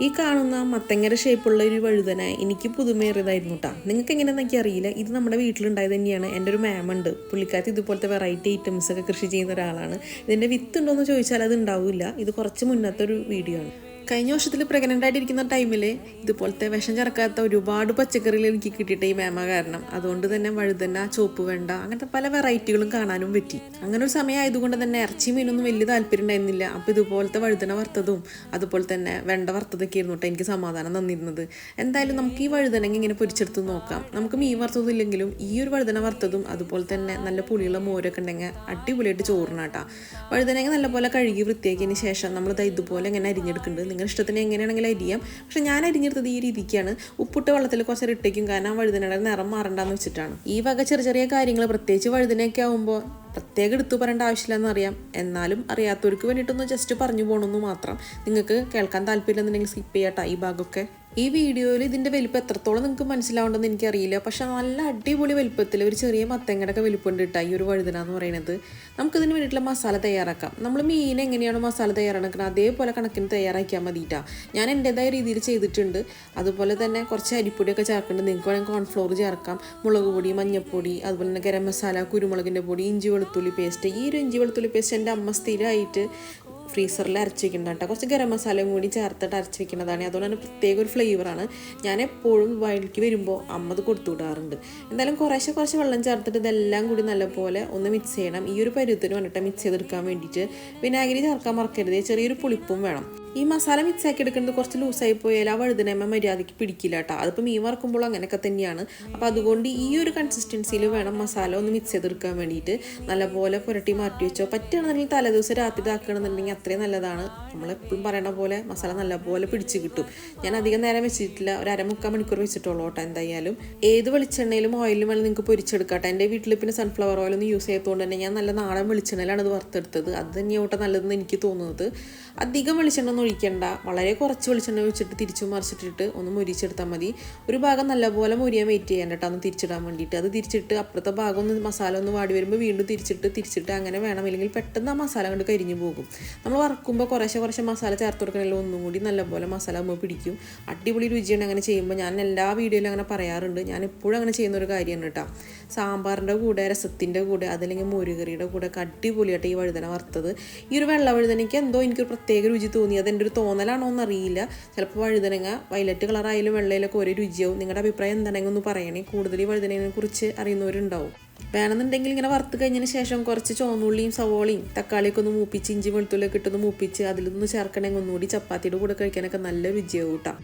ഈ കാണുന്ന മത്തങ്ങര ഷേപ്പുള്ള ഒരു വഴുതന എനിക്ക് പുതുമേറിയതായിരുന്നു കേട്ടോ നിങ്ങൾക്ക് എങ്ങനെയാണെന്ന് അറിയില്ല. ഇത് നമ്മുടെ വീട്ടിലുണ്ടായത് തന്നെയാണ്. എന്റെ ഒരു മാമുണ്ട് പുള്ളിക്കാരത്തി ഇതുപോലത്തെ വെറൈറ്റി ഐറ്റംസ് ഒക്കെ കൃഷി ചെയ്യുന്ന ഒരാളാണ്. ഇതിന്റെ വിത്ത് ഉണ്ടോ എന്ന് ചോദിച്ചാൽ അത് ഉണ്ടാവില്ല. ഇത് കുറച്ച് മുന്നത്തെ ഒരു വീഡിയോ ആണ്. കഴിഞ്ഞ വർഷത്തിൽ പ്രഗ്നന്റ് ആയിട്ടിരിക്കുന്ന ടൈമിൽ ഇതുപോലത്തെ വിഷം ചേർക്കാത്ത ഒരുപാട് പച്ചക്കറികൾ എനിക്ക് കിട്ടിയിട്ട് ഈ മേമ കാരണം. അതുകൊണ്ട് തന്നെ വഴുതന ചോപ്പ് വേണ്ട അങ്ങനത്തെ പല വെറൈറ്റികളും കാണാനും പറ്റി. അങ്ങനെ ഒരു സമയം ആയതുകൊണ്ട് തന്നെ ഇറച്ചി മീനൊന്നും വലിയ താല്പര്യം ഉണ്ടായിരുന്നില്ല. അപ്പോൾ ഇതുപോലത്തെ വഴുതന വറുത്തതും അതുപോലെ തന്നെ വെണ്ട വറുത്തതൊക്കെ ആയിരുന്നു കേട്ടോ എനിക്ക് സമാധാനം തന്നിരുന്നത്. എന്തായാലും നമുക്ക് ഈ വഴുതനങ്ങ ഇങ്ങനെ പൊരിച്ചെടുത്ത് നോക്കാം. നമുക്ക് മീൻ വറുത്തതും ഇല്ലെങ്കിലും ഈ ഒരു വഴുതന വറുത്തതും അതുപോലെ തന്നെ നല്ല പുളിയുള്ള മോരൊക്കെ ഉണ്ടെങ്കിൽ അടിപൊളിയായിട്ട് ചോറിനാട്ടാ. വഴുതനങ്ങ നല്ലപോലെ കഴുകി വൃത്തിയാക്കിയതിന് ശേഷം നമ്മൾ ഇതുപോലെ ഇങ്ങനെ അരിഞ്ഞെടുക്കുന്നുണ്ട്. നിങ്ങളുടെ ഇഷ്ടത്തിന് എങ്ങനെയാണെങ്കിലും അരിയാം പക്ഷെ ഞാൻ അരിഞ്ഞെടുത്തത് ഈ രീതിക്കാണ്. ഉപ്പിട്ട വെള്ളത്തിൽ കുറച്ചേരം ഇട്ടേക്കും കാരണം വഴുതനയുടെ നിറം മാറണ്ടെന്ന് വെച്ചിട്ടാണ്. ഈ വക ചെറിയ ചെറിയ കാര്യങ്ങൾ പ്രത്യേകിച്ച് വഴുതനയൊക്കെ ആകുമ്പോൾ പ്രത്യേകം എടുത്തു പറയേണ്ട ആവശ്യമില്ലെന്ന് അറിയാം. എന്നാലും അറിയാത്തവർക്ക് വേണ്ടിയിട്ടൊന്ന് ജസ്റ്റ് പറഞ്ഞു പോകണമെന്ന് മാത്രം. നിങ്ങൾക്ക് കേൾക്കാൻ താല്പര്യമില്ലെന്നുണ്ടെങ്കിൽ സ്കിപ്പ് ചെയ്യട്ടോ ഈ ഭാഗമൊക്കെ. ഈ വീഡിയോയിൽ ഇതിന്റെ വലിപ്പം എത്രത്തോളം നിങ്ങൾക്ക് മനസ്സിലാവുണ്ടെന്ന് എനിക്കറിയില്ല. പക്ഷേ നല്ല അടിപൊളി വലിപ്പത്തിൽ ഒരു ചെറിയ മത്തങ്ങടൊക്കെ വലിപ്പമുണ്ട് കേട്ടോ ഈ ഒരു വഴുതന എന്ന് പറയുന്നത് നമുക്കിതിന് വേണ്ടിയിട്ടുള്ള മസാല തയ്യാറാക്കാം. നമ്മൾ മീൻ എങ്ങനെയാണ് മസാല തയ്യാറാക്കുന്നത് അതേപോലെ കണക്കിന് തയ്യാറാക്കിയാൽ മതിയിട്ടാ ഞാൻ എന്റെതായ രീതിയിൽ ചെയ്തിട്ടുണ്ട്. അതുപോലെ തന്നെ കുറച്ച് അരിപ്പൊടിയൊക്കെ ചേർക്കുന്നുണ്ട്. നിങ്ങൾക്ക് വേണമെങ്കിൽ കോൺഫ്ലോർ ചേർക്കാം. മുളക് പൊടി മഞ്ഞൾപ്പൊടി അതുപോലെ തന്നെ ഗരം മസാല കുരുമുളകിന്റെ പൊടി ഇഞ്ചി വെളുത്തുള്ളി പേസ്റ്റ് ഈ ഒരു ഇഞ്ചി വെളുത്തുള്ളി പേസ്റ്റ് എന്റെ അമ്മ സ്ഥിരമായിട്ട് ഫ്രീസറിൽ അരച്ച് വെക്കുന്നതാണ് കേട്ടോ. കുറച്ച് ഗരം മസാലയും കൂടി ചേർത്തിട്ട് അരച്ച് വെക്കുന്നതാണ് അതുകൊണ്ട് തന്നെ പ്രത്യേക ഒരു ഫ്ലേവറാണ് ഞാൻ എപ്പോഴും വയലിലേക്ക് വരുമ്പോൾ അമ്മ ഇത് കൊടുത്തു വിടാറുണ്ട്. എന്തായാലും കുറേശ്ശെ കുറച്ച് വെള്ളം ചേർത്തിട്ട് ഇതെല്ലാം കൂടി നല്ലപോലെ ഒന്ന് മിക്സ് ചെയ്യണം. ഈ ഒരു പരുവത്തിന് വേണ്ടിയിട്ട് മിക്സ് ചെയ്തെടുക്കാൻ വേണ്ടിയിട്ട്. വിനാഗിരി ചേർക്കാൻ മറക്കരുത്. ചെറിയൊരു പുളിപ്പും വേണം. ഈ മസാല മിക്സ് ആക്കി എടുക്കുന്നത് കുറച്ച് ലൂസായി പോയാൽ ആ വഴുതനമ്മ മര്യാദയ്ക്ക് പിടിക്കില്ല കേട്ടോ അതിപ്പോൾ മീൻ വറക്കുമ്പോൾ അങ്ങനെയൊക്കെ തന്നെയാണ്. അപ്പോൾ അതുകൊണ്ട് ഈ ഒരു കൺസിസ്റ്റൻസിയിൽ വേണം മസാല ഒന്ന് മിക്സ് ചെയ്തെടുക്കാൻ വേണ്ടിയിട്ട്. നല്ലപോലെ പുരട്ടി മാറ്റി വെച്ചോ. പറ്റുകയാണെന്നുണ്ടെങ്കിൽ തലേദിവസം രാത്രി ഇതാക്കണമെന്നുണ്ടെങ്കിൽ അത്രയും നല്ലതാണ്. നമ്മളെപ്പോഴും പറയണ പോലെ മസാല നല്ലപോലെ പിടിച്ച് കിട്ടും. ഞാൻ അധികം നേരം വെച്ചിട്ടില്ല. ഒരു അരമുക്കാൽ മണിക്കൂർ വെച്ചിട്ടുള്ളൂ കേട്ടോ എന്തായാലും. ഏത് വെളിച്ചെണ്ണയിലും ഓയിലും വേണം നിങ്ങൾക്ക് പൊരിച്ചെടുക്കാം എന്റെ വീട്ടിൽ പിന്നെ സൺഫ്ലവർ ഓയിലൊന്നും യൂസ് ചെയ്തതുകൊണ്ട് തന്നെ ഞാൻ നല്ല നാടൻ വെളിച്ചെണ്ണയിലാണ് ഇത് വറുത്തെടുത്തത്. അത് തന്നെയാവട്ടെ നല്ലതെന്ന് എനിക്ക് തോന്നുന്നത്. അധികം വെളിച്ചെണ്ണ ഒന്നും ഒഴിക്കണ്ട. വളരെ കുറച്ച് വെളിച്ചെണ്ണ ഒഴിച്ചിട്ട് തിരിച്ചു മറിച്ചിട്ടിട്ട് ഒന്ന് മുരിച്ചെടുത്താൽ മതി. ഒരു ഭാഗം നല്ലപോലെ മുരിയാൻ വെയിറ്റ് ചെയ്യാൻ കേട്ടോ ഒന്ന് തിരിച്ചിടാൻ വേണ്ടിയിട്ട്. അത് തിരിച്ചിട്ട് അപ്പുറത്തെ ഭാഗം ഒന്ന് മസാല ഒന്ന് വാടി വരുമ്പോൾ വീണ്ടും തിരിച്ചിട്ട് തിരിച്ചിട്ട് അങ്ങനെ വേണം. അല്ലെങ്കിൽ പെട്ടെന്ന് ആ മസാല കൊണ്ട് കരിഞ്ഞു പോകും. നമ്മൾ വറക്കുമ്പോൾ കുറേശ്ശെ കുറേശ്ശെ മസാല ചേർത്ത് കൊടുക്കണമെങ്കിൽ ഒന്നും കൂടി നല്ലപോലെ മസാല നമ്മൾ പിടിക്കും. അടിപൊളി രുചിയാണ് അങ്ങനെ ചെയ്യുമ്പോൾ ഞാൻ എല്ലാ വീഡിയോയിലും അങ്ങനെ പറയാറുണ്ട്. ഞാൻ എപ്പോഴും അങ്ങനെ ചെയ്യുന്ന ഒരു കാര്യമാണ് കേട്ടോ. സാമ്പാറിന്റെ കൂടെ രസത്തിന്റെ കൂടെ അതല്ലെങ്കിൽ മോരുകറിയുടെ കൂടെ ഒക്കെ അടിപൊളിയായിട്ട് ഈ വഴുതന വറുത്തത്. ഈ ഒരു വെള്ള വഴുതനയ്ക്ക് എന്തോ എനിക്കൊരു പ്രത്യേക രുചി തോന്നി. അതെന്റെ ഒരു തോന്നലാണോ എന്നറിയില്ല. ചിലപ്പോൾ വഴുതനങ്ങ വയലറ്റ് കളറായാലും വെള്ളയിലൊക്കെ ഒരേ രുചിയാവും. നിങ്ങളുടെ അഭിപ്രായം എന്താണെങ്കിൽ ഒന്ന് പറയണേ. കൂടുതൽ വഴുതനങ്ങനെ കുറിച്ച് അറിയുന്നവരുണ്ടാവും. വേണമെന്നുണ്ടെങ്കിൽ ഇങ്ങനെ വറുത്ത് കഴിഞ്ഞതിന് ശേഷം കുറച്ച് ചോന്നുള്ളിയും സവോളയും തക്കാളിയൊക്കെ ഒന്ന് മൂപ്പിച്ച് ഇഞ്ചി വെളുത്തുള്ളിയൊക്കെ ഇട്ടൊന്ന് മൂപ്പിച്ച് അതിലൊന്ന് ചേർക്കണമെങ്കിൽ ഒന്നുകൂടി ചപ്പാത്തിയുടെ കൂടെ കഴിക്കാനൊക്കെ നല്ല രുചിയാവും കേട്ടോ